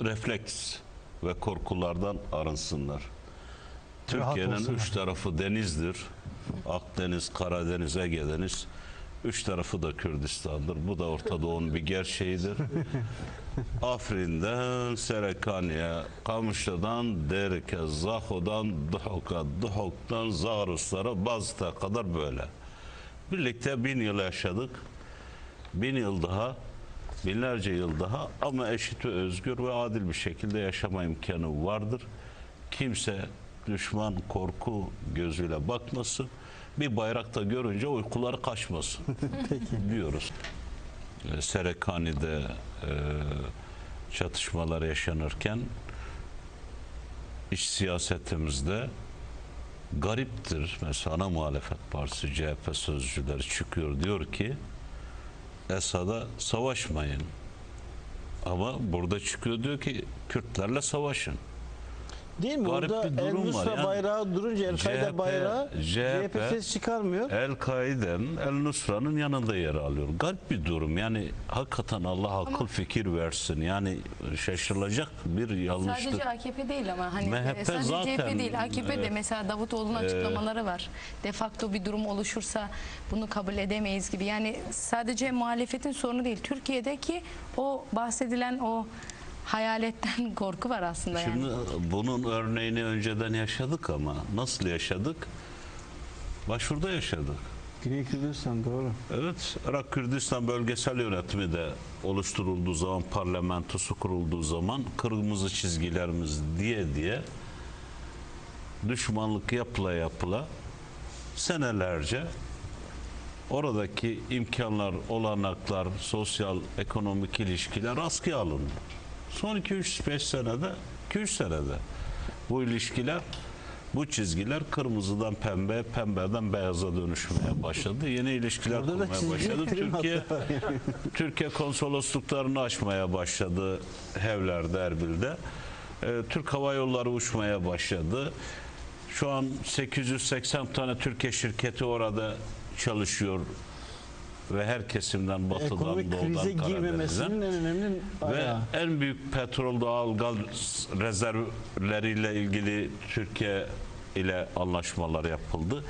refleks ve korkulardan arınsınlar. Türkiye'nin üç tarafı denizdir. Akdeniz, Karadeniz, Ege Deniz. Üç tarafı da Kürdistan'dır. Bu da Orta Doğu'nun bir gerçeğidir. Afrin'den Serekani'ye, Kamışlı'dan Derike, Zaho'dan Duhok'a, Duhok'tan Zaruslara, Bazıt'a kadar böyle. Birlikte bin yıl yaşadık. Bin yıl daha, binlerce yıl daha ama eşit ve özgür ve adil bir şekilde yaşama imkanı vardır. Kimse düşman korku gözüyle bakmasın. Bir bayrakta görünce uykuları kaçmasın diyoruz. E, Serekani'de e, çatışmalar yaşanırken iç siyasetimizde gariptir. Mesela ana muhalefet partisi CHP sözcüleri çıkıyor diyor ki Esad'a savaşmayın. Ama burada çıkıyor diyor ki Kürtlerle savaşın. Değil mi? Garip Orada bir El durum var. Nusra Yani bayrağı durunca El Kaide CHP bayrağı CHP CHP ses çıkarmıyor. El-Kaide'nin El-Nusra'nın yanında yer alıyor. Garip bir durum. Yani hakikaten Allah akıl fikir versin. Yani şaşırılacak bir yanlışlık. Sadece AKP değil ama hani MHP e, sadece zaten, CHP değil AKP de mesela Davutoğlu'nun açıklamaları var. De facto bir durum oluşursa bunu kabul edemeyiz gibi. Yani sadece muhalefetin sorunu değil. Türkiye'deki o bahsedilen o hayaletten korku var aslında yani. Şimdi bunun örneğini önceden yaşadık ama nasıl yaşadık? Başvurda yaşadık. Güney Kürdistan doğru. Evet, Irak Kürdistan bölgesel yönetimi de oluşturulduğu zaman, parlamentosu kurulduğu zaman kırmızı çizgilerimiz diye diye düşmanlık yapıla yapıla senelerce oradaki imkanlar, olanaklar, sosyal, ekonomik ilişkiler askıya alındı. Son 2-3-5 senede, 2-3 senede bu ilişkiler, bu çizgiler kırmızıdan pembe, pembeden beyaza dönüşmeye başladı. Yeni ilişkiler Orada da kurmaya başladı. Türkiye. Türkiye konsolosluklarını açmaya başladı Hevler'de, Erbil'de. Ee, Türk Hava Yolları uçmaya başladı. Şu an 880 tane Türkiye şirketi orada çalışıyor ve her kesimden batıdan Ekonomik krize doğudan Karadeniz'den. en önemli Ve ayağı. en büyük petrol doğal gaz rezervleriyle ilgili Türkiye ile anlaşmalar yapıldı.